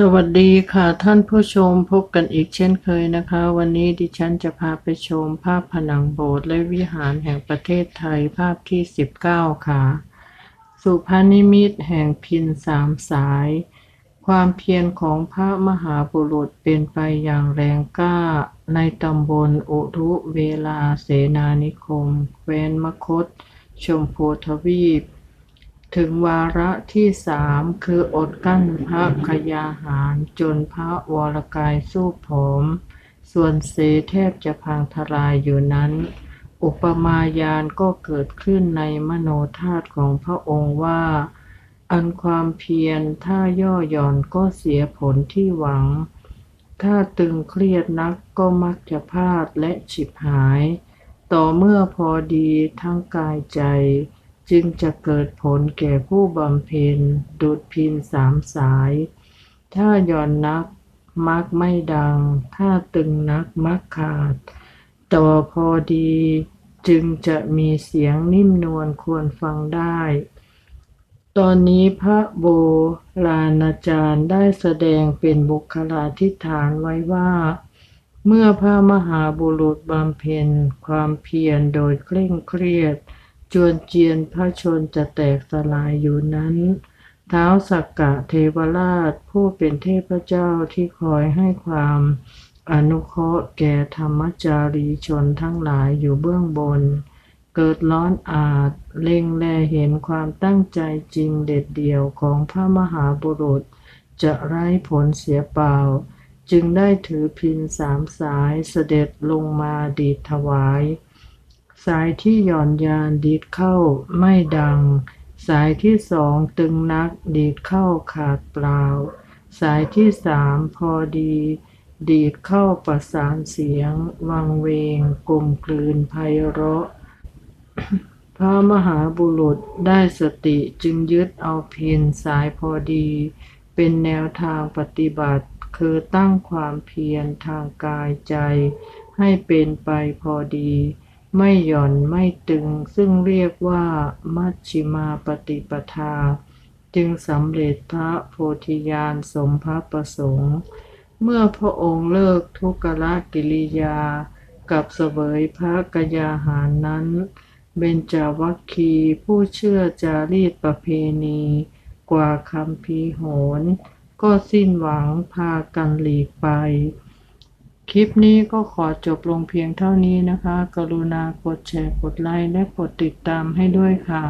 สวัสดีค่ะท่านผู้ชมพบกันอีกเช่นเคยนะคะ วันนี้ดิฉันจะพาไปชมภาพผนังโบสถ์และวิหารแห่งประเทศไทยภาพที่ 19 ค่ะ สุภานิมิตแห่งพินสามสาย ความเพียรของพระมหาบุรุษเป็นไปอย่างแรงกล้า ในตำบลอุรุเวลาเสนานิคม แคว้นมคต ชมพูทวีป ถึงวาระที่สามคืออดกั้นพระขยาหารจนพระวรกายสู้ผอม ส่วนเสแทบจะพังทลายอยู่นั้น อุปมายานก็เกิดขึ้นในมโนธาตุของพระองค์ว่า อันความเพียรถ้าย่อหย่อนก็เสียผลที่หวัง ถ้าตึงเครียดนักก็มักจะพลาดและฉิบหาย ต่อเมื่อพอดีทั้งกายใจ จึงจะเกิดผลแก่ผู้บำเพ็ญดุดพินสามสาย ถ้าย่อนนักมักไม่ดัง ถ้าตึงนักมักขาด ต่อพอดีจึงจะมีเสียงนิ่มนวลควรฟังได้ ตอนนี้พระโบราณอาจารย์ได้แสดงเป็นบุคลาธิฐานไว้ว่า เมื่อพระมหาบุรุษบำเพ็ญความเพียรโดยเคร่งเครียด จวนเจียนพระชนจะแตกสลายอยู่นั้น เท้าสักกะเทวราชผู้เป็นเทพเจ้าที่คอยให้ความอนุเคราะห์แก่ธรรมจารีชนทั้งหลายอยู่เบื้องบน เกิดร้อนอาจเล็งแลเห็นความตั้งใจจริงเด็ดเดี่ยวของพระมหาบุรุษ จะไร้ผลเสียเปล่า จึงได้ถือพินสามสายเสด็จลงมาดีดถวาย สายที่หย่อนยานดีดเข้าไม่ดัง สายที่สองตึงนักดีดเข้าขาดเปล่า สายที่สามพอดี ดีดเข้าประสานเสียง วังเวงกลมกลืนไพเราะ พระมหาบุรุษได้สติจึงยึดเอาเพินสายพอดี เป็นแนวทางปฏิบัติคือตั้งความเพียรทางกายใจ ให้เป็นไปพอดี ไม่หย่อนไม่ตึง ซึ่งเรียกว่ามัชชิมาปฏิปทา จึงสำเร็จพระโพธิญาณสมพระประสงค์ เมื่อพระองค์เลิกทุกขละกิริยา กับเสวยพระกยาหารนั้น เบญจวัคคีผู้เชื่อจารีตประเพณี กว่าคำพีโหน ก็สิ้นหวังพากันหลีกไป คลิปนี้ก็ขอจบลงเพียงเท่านี้นะคะ กรุณากดแชร์ กดไลค์ และกดติดตามให้ด้วยค่ะ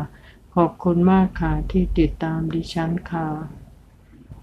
ขอบคุณมากค่ะที่ติดตามดิฉันค่ะ